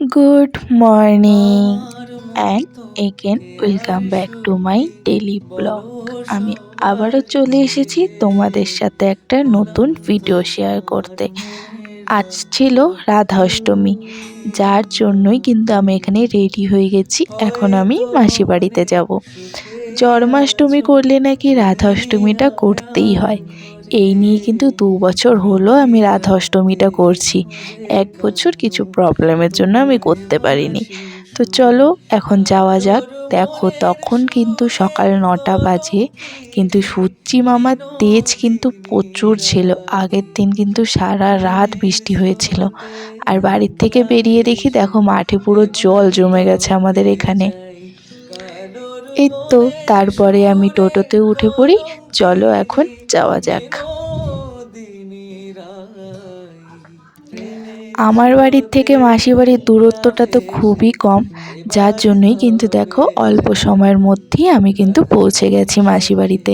Good morning and again welcome back to my daily blog. আমি আবারও চলে এসেছি তোমাদের সাথে একটা নতুন ভিডিও শেয়ার করতে। আজ ছিল রাধা অষ্টমী, যার জন্যই কিন্তু আমি এখানে রেডি হয়ে গেছি। এখন আমি মাসি বাড়িতে যাব। জন্মাষ্টমী করলে নাকি রাধা অষ্টমীটা করতেই হয়। এই নিয়ে কিন্তু দু বছর হলো আমি রাধা অষ্টমীটা করছি। এক বছর কিছু প্রবলেমের জন্য আমি করতে পারিনি। তো চলো, এখন যাওয়া যাক। দেখো, তখন কিন্তু সকাল নটা বাজে, কিন্তু সূর্যি মামার তেজ কিন্তু প্রচুর ছিল। আগের দিন কিন্তু সারা রাত বৃষ্টি হয়েছিল। আর বাড়ির থেকে বেরিয়ে দেখি, দেখো মাঠে পুরো জল জমে গেছে আমাদের এখানে। এই তো তারপরে আমি টোটোতে উঠে পড়ি। চলো এখন যাওয়া যাক। আমার বাড়ির থেকে মাসি বাড়ির দূরত্বটা তো খুবই কম। যার জন্যই কিন্তু দেখো, অল্প সময়ের মধ্যেই আমি কিন্তু পৌঁছে গেছি মাসি বাড়িতে।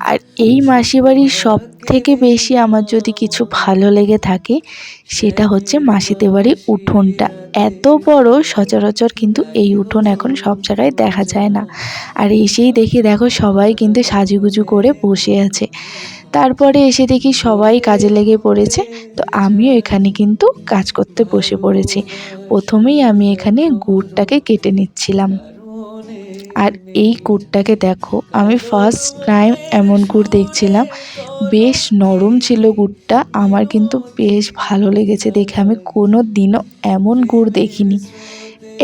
আর এই মাসি বাড়ির সব থেকে বেশি আমার যদি কিছু ভালো লেগে থাকে, সেটা হচ্ছে মাসিদের বাড়ির উঠোনটা। এত বড়, সচরাচর কিন্তু এই উঠোন এখন সব জায়গায় দেখা যায় না। আর এসেই দেখি, দেখো সবাই কিন্তু সাজুগুজু করে বসে আছে। তারপরে এসে দেখি সবাই কাজে লেগে পড়েছে, তো আমিও এখানে কিন্তু কাজ করতে বসে পড়েছি। প্রথমেই আমি এখানে গুড়টাকে কেটে নিচ্ছিলাম। আর এই গুড়টাকে দেখো, আমি ফার্স্ট টাইম এমন গুড় দেখছিলাম। বেশ নরম ছিল গুড়টা আমার কিন্তু বেশ ভালো লেগেছে দেখে। আমি কোনো দিনও এমন গুড় দেখিনি।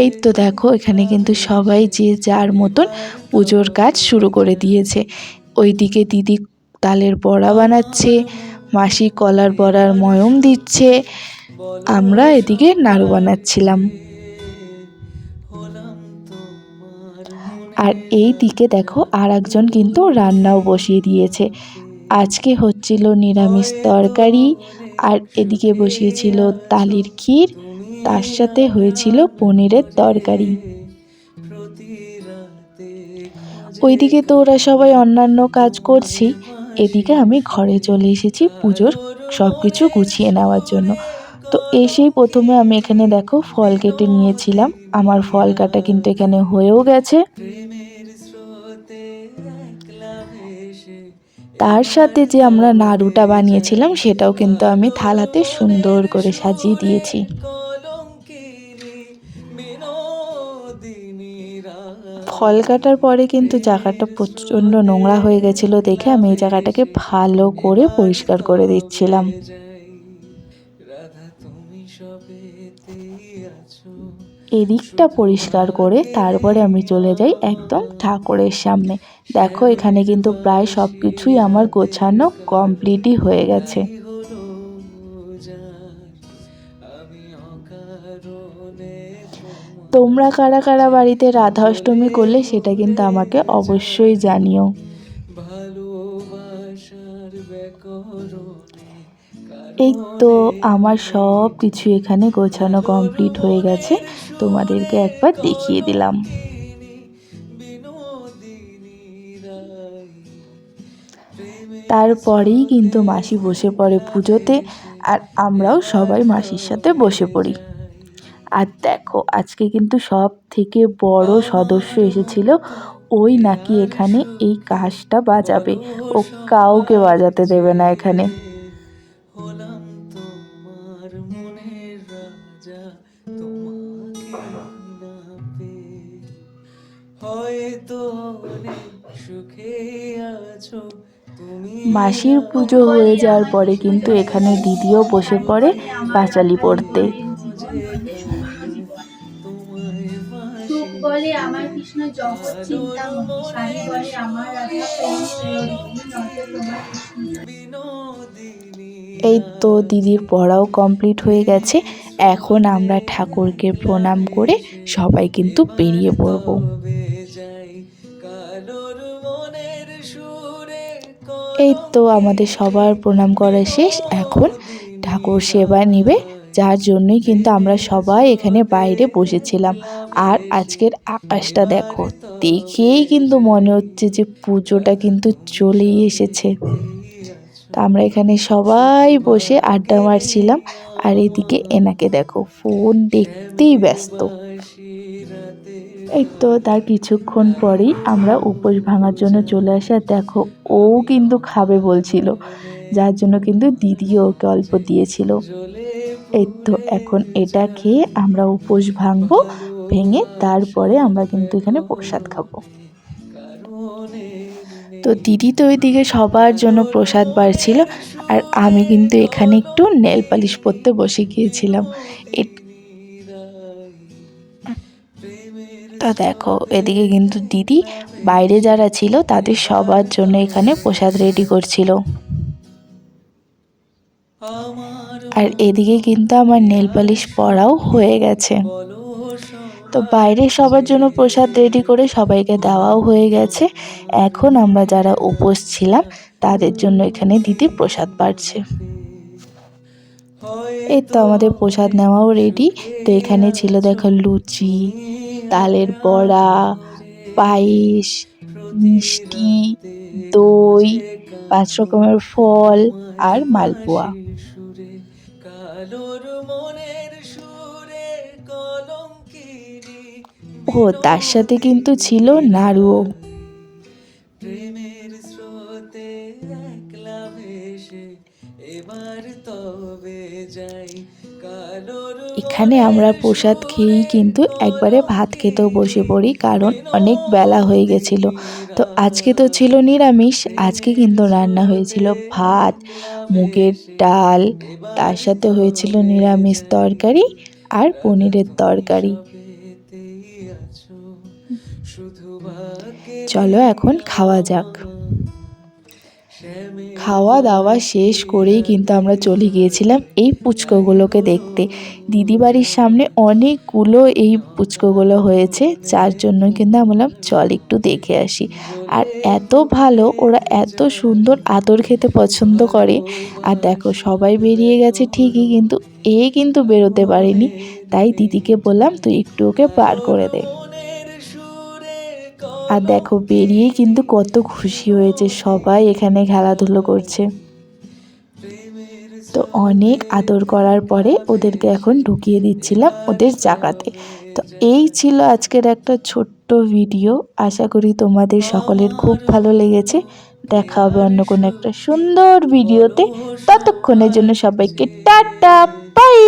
এই তো দেখো, এখানে কিন্তু সবাই যে যার মতন পুজোর কাজ শুরু করে দিয়েছে। ওইদিকে দিদি তালের বড়া বানাচ্ছে, মাসি কলার বড়ার ময়ম দিচ্ছে, আমরা এদিকে নাড়ু বানাচ্ছিলাম। আর এই দিকে দেখো আর একজন কিন্তু রান্নাও বসিয়ে দিয়েছে। আজকে হচ্ছিল নিরামিষ তরকারি, আর এদিকে বসিয়েছিল তালির ক্ষীর, তার সাথে হয়েছিল পনিরের তরকারি। ওইদিকে তো ওরা সবাই অন্যান্য কাজ করছি, এদিকে আমি ঘরে চলে এসেছি পুজোর সব কিছু গুছিয়ে নেওয়ার জন্য। এসেই প্রথমে আমি এখানে দেখো ফল কেটে নিয়েছিলাম। আমার ফল কাটা কিন্তু এখানে হয়েও গেছে। তার সাথে যে আমরা নাড়ুটা বানিয়েছিলাম, সেটাও কিন্তু আমি থালাতে সুন্দর করে সাজিয়ে দিয়েছি। ফল কাটার পরে কিন্তু জায়গাটা প্রচণ্ড নোংরা হয়ে গেছিল দেখে আমি এই জায়গাটাকে ভালো করে পরিষ্কার করে দিচ্ছিলাম। এদিকটা পরিষ্কার করে তারপরে আমি চলে যাই একদম ঠাকুরের সামনে। দেখো, এখানে কিন্তু প্রায় সব কিছুই আমার গোছানো কমপ্লিটই হয়ে গেছে। তোমরা কারা কারা বাড়িতে রাধা অষ্টমী করলে সেটা কিন্তু আমাকে অবশ্যই জানিও। এই তো আমার সব কিছু এখানে গোছানো কমপ্লিট হয়ে গেছে। তোমাদেরকে একবার দেখিয়ে দিলাম। তারপরেই কিন্তু মাসি বসে পড়ে পুজোতে আর আমরাও সবাই মাসির সাথে বসে পড়ি। আর দেখো, আজকে কিন্তু সব থেকে বড় সদস্য এসেছিল। ওই নাকি এখানে এই কাজটা বাজাবে। ও কাউকে বাজাতে দেবে না এখানে। মাসির পুজো হয়ে যাওয়ার পরে কিন্তু এখানে দিদিও বসে পড়ে পাঁচালি পড়তে। বলে আমার কৃষ্ণ জগৎ চিন্তামণি বলে আমার এই তো দিদির পড়াও কমপ্লিট হয়ে গেছে। এখন আমরা ঠাকুরকে প্রণাম করে সবাই কিন্তু বেরিয়ে পড়ব। এই তো আমাদের সবার প্রণাম করা শেষ। এখন ঠাকুর সেবা নিবে, যার জন্যই কিন্তু আমরা সবাই এখানে বাইরে বসেছিলাম। আর আজকের আকাশটা দেখো, দেখেই কিন্তু মনে হচ্ছে যে পুজোটা কিন্তু চলেই এসেছে। তো আমরা এখানে সবাই বসে আড্ডা মারছিলাম, আর এদিকে এনাকে দেখো, ফোন দেখতেই ব্যস্ত। এই তো তার কিছুক্ষণ পরেই আমরা উপোস ভাঙার জন্য চলে আসি দেখো, ও কিন্তু খাবে বলছিল, যার জন্য কিন্তু দিদিও ওকে অল্প দিয়েছিল। এই তো এখন এটা খেয়ে আমরা উপোস ভাঙবো, ভেঙে তারপরে আমরা কিন্তু এখানে প্রসাদ খাব। তো দিদি তো ওইদিকে সবার জন্য প্রসাদ বাড়ছিল, আর আমি কিন্তু এখানে একটু নেল পালিশ পরতে বসে গিয়েছিলাম। তা দেখো, এদিকে কিন্তু দিদি বাইরে যারা ছিল তাদের সবার জন্য এখানে প্রসাদ রেডি করছিল। আর এদিকে কিন্তু আমার নেল পালিশ পরাও হয়ে গেছে। তো বাইরে সবার জন্য প্রসাদ রেডি করে সবাইকে দেওয়াও হয়ে গেছে। এখন আমরা যারা উপোস ছিলাম, তাদের জন্য এখানে দিদি প্রসাদ বাড়ছে। এই তো আমাদের প্রসাদ নেওয়াও রেডি তো এখানে ছিল দেখো লুচি তালের বড়া, পায়েস, মিষ্টি, দই, পাঁচ রকমের ফল আর মালপোয়া। ও, তার সাথে কিন্তু ছিল নাড়ুও এখানে আমরা প্রসাদ খেয়েই কিন্তু একবারে ভাত খেতেও বসে পড়ি, কারণ অনেক বেলা হয়ে গেছিল। তো আজকে তো ছিল নিরামিষ, আজকে কিন্তু রান্না হয়েছিল ভাত, মুগের ডাল, তার সাথে হয়েছিল নিরামিষ তরকারি আর পনিরের তরকারি। চলো এখন খাওয়া যাক। খাওয়া দাওয়া শেষ করেই কিন্তু আমরা চলে গিয়েছিলাম এই পুচকোগুলোকে দেখতে। দিদি বাড়ির সামনে অনেকগুলো এই পুচকোগুলো হয়েছে, যার জন্য কিন্তু আমি বললাম, চল একটু দেখে আসি। আর এত ভালো, ওরা এত সুন্দর আদর খেতে পছন্দ করে। আর দেখো, সবাই বেরিয়ে গেছে ঠিকই, কিন্তু এ কিন্তু বেরোতে পারেনি। তাই দিদিকে বললাম, তুই একটু ওকে পার করে দে। আর দেখো বেরিয়ে কিন্তু কত খুশি হয়েছে। সবাই এখানে খেলাধুলো করছে। তো অনেক আদর করার পরে ওদেরকে এখন ঢুকিয়ে দিচ্ছিলাম ওদের জায়গাতে। তো এই ছিল আজকের একটা ছোট্ট ভিডিও। আশা করি তোমাদের সকলের খুব ভালো লেগেছে। দেখা হবে অন্য কোনো একটা সুন্দর ভিডিওতে। ততক্ষণের জন্য সবাইকে টাটা, বাই!